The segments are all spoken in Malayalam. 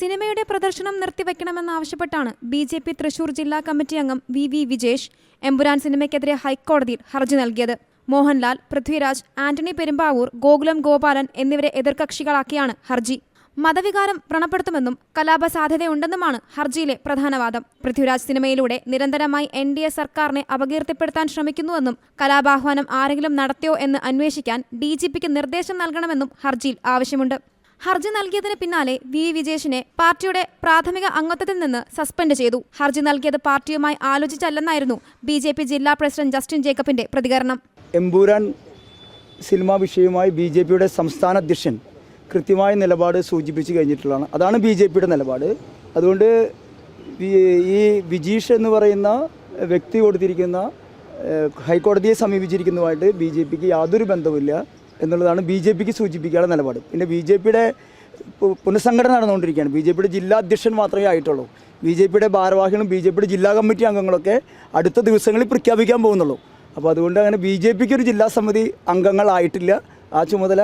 സിനിമയുടെ പ്രദർശനം നിർത്തിവെക്കണമെന്നാവശ്യപ്പെട്ടാണ് ബി ജെ പി തൃശൂർ ജില്ലാ കമ്മിറ്റി അംഗം വി വി വിജേഷ് എമ്പുരാൻ സിനിമയ്ക്കെതിരെ ഹൈക്കോടതിയിൽ ഹർജി നൽകിയത്. മോഹൻലാൽ പൃഥ്വിരാജ് ആന്റണി പെരുമ്പാവൂർ ഗോകുലം ഗോപാലൻ എന്നിവരെ എതിർകക്ഷികളാക്കിയാണ് ഹർജി. മതവികാരം വ്രണപ്പെടുത്തുമെന്നും കലാപ സാധ്യതയുണ്ടെന്നുമാണ് ഹർജിയിലെ പ്രധാനവാദം പൃഥ്വിരാജ് സിനിമയിലൂടെ നിരന്തരമായി എൻ ഡി എ സർക്കാരിനെ അപകീർത്തിപ്പെടുത്താൻ ശ്രമിക്കുന്നുവെന്നും കലാപാഹ്വാനം ആരെങ്കിലും നടത്തിയോ എന്ന് അന്വേഷിക്കാൻ ഡി ജി പിക്ക് നിർദ്ദേശം നൽകണമെന്നും ഹർജിയിൽ ആവശ്യമുണ്ട്. ഹർജി നൽകിയതിന് പിന്നാലെ വി. വിജേഷിനെ പാർട്ടിയുടെ പ്രാഥമിക അംഗത്വത്തിൽ നിന്ന് സസ്പെൻഡ് ചെയ്തു. ഹർജി നൽകിയത് പാർട്ടിയുമായി ആലോചിച്ചല്ലെന്നായിരുന്നു ബി. ജെ. പി ജില്ലാ പ്രസിഡന്റ് ജസ്റ്റിൻ ജേക്കബിന്റെ പ്രതികരണം. എംബൂരാൻ സിനിമാ വിഷയവുമായി ബി. ജെ. പിയുടെ സംസ്ഥാന അധ്യക്ഷൻ കൃത്യമായ നിലപാട് സൂചിപ്പിച്ചു കഴിഞ്ഞിട്ടുള്ളതാണ്. അതാണ് ബി. ജെ. പിയുടെ നിലപാട്. അതുകൊണ്ട് ഈ- വിജീഷ് എന്ന് പറയുന്ന വ്യക്തി കൊടുത്തിരിക്കുന്ന ഹൈക്കോടതിയെ സമീപിച്ചിരിക്കുന്നതുമായിട്ട് ബി. ജെ. പിക്ക് യാതൊരു ബന്ധവുമില്ല. എന്നുള്ളതാണ് ബി ജെ പിക്ക് സൂചിപ്പിക്കാനുള്ള നിലപാട്. പിന്നെ ബി ജെ പിയുടെ പുനഃസംഘടന നടന്നുകൊണ്ടിരിക്കുകയാണ്. ബി ജെ പിയുടെ ജില്ലാ അധ്യക്ഷൻ മാത്രമേ ആയിട്ടുള്ളൂ. ബി ജെ പിയുടെ ഭാരവാഹികളും ബി ജെ പിയുടെ ജില്ലാ കമ്മിറ്റി അംഗങ്ങളൊക്കെ അടുത്ത ദിവസങ്ങളിൽ പ്രഖ്യാപിക്കാൻ പോകുന്നുള്ളൂ. അപ്പോൾ അതുകൊണ്ട് അങ്ങനെ ബി ജെ പിക്ക് ഒരു ജില്ലാ സമിതി അംഗങ്ങളായിട്ടില്ല. ആ ചുമതല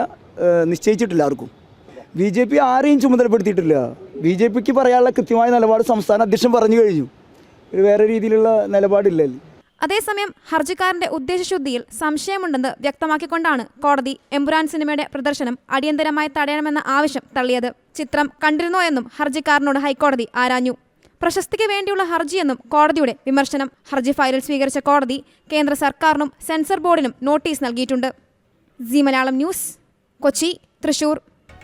നിശ്ചയിച്ചിട്ടില്ല ആർക്കും. ബി ജെ പി ആരെയും ചുമതലപ്പെടുത്തിയിട്ടില്ല. ബി ജെ പിക്ക് പറയാനുള്ള കൃത്യമായ നിലപാട് സംസ്ഥാന അധ്യക്ഷൻ പറഞ്ഞു കഴിഞ്ഞു. ഒരു വേറെ രീതിയിലുള്ള നിലപാടില്ലല്ലോ അതേസമയം ഹർജിക്കാരന്റെ ഉദ്ദേശശുദ്ധിയിൽ സംശയമുണ്ടെന്ന് വ്യക്തമാക്കിക്കൊണ്ടാണ് കോടതി എമ്പുരാൻ സിനിമയുടെ പ്രദർശനം അടിയന്തരമായി തടയണമെന്ന ആവശ്യം തള്ളിയത്. ചിത്രം കണ്ടിരുന്നോ എന്നും ഹർജിക്കാരനോട് ഹൈക്കോടതി ആരാഞ്ഞു. പ്രശസ്തിക്ക് വേണ്ടിയുള്ള ഹർജിയെന്നും കോടതിയുടെ വിമർശനം. ഹർജി ഫയലിൽ സ്വീകരിച്ച കോടതി കേന്ദ്ര സർക്കാരിനും സെൻസർ ബോർഡിനും നോട്ടീസ് നൽകിയിട്ടുണ്ട്. C Malayalam news Kochi Thrissur.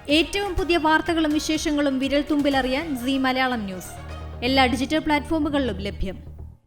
ഏറ്റവും പുതിയ വാർത്തകളും വിശേഷങ്ങളും വിരൽ തുമ്പിലറിയാൻ സി മലയാളം ന്യൂസ്. എല്ലാ ഡിജിറ്റൽ പ്ലാറ്റ്ഫോമുകളിലും ലഭ്യം.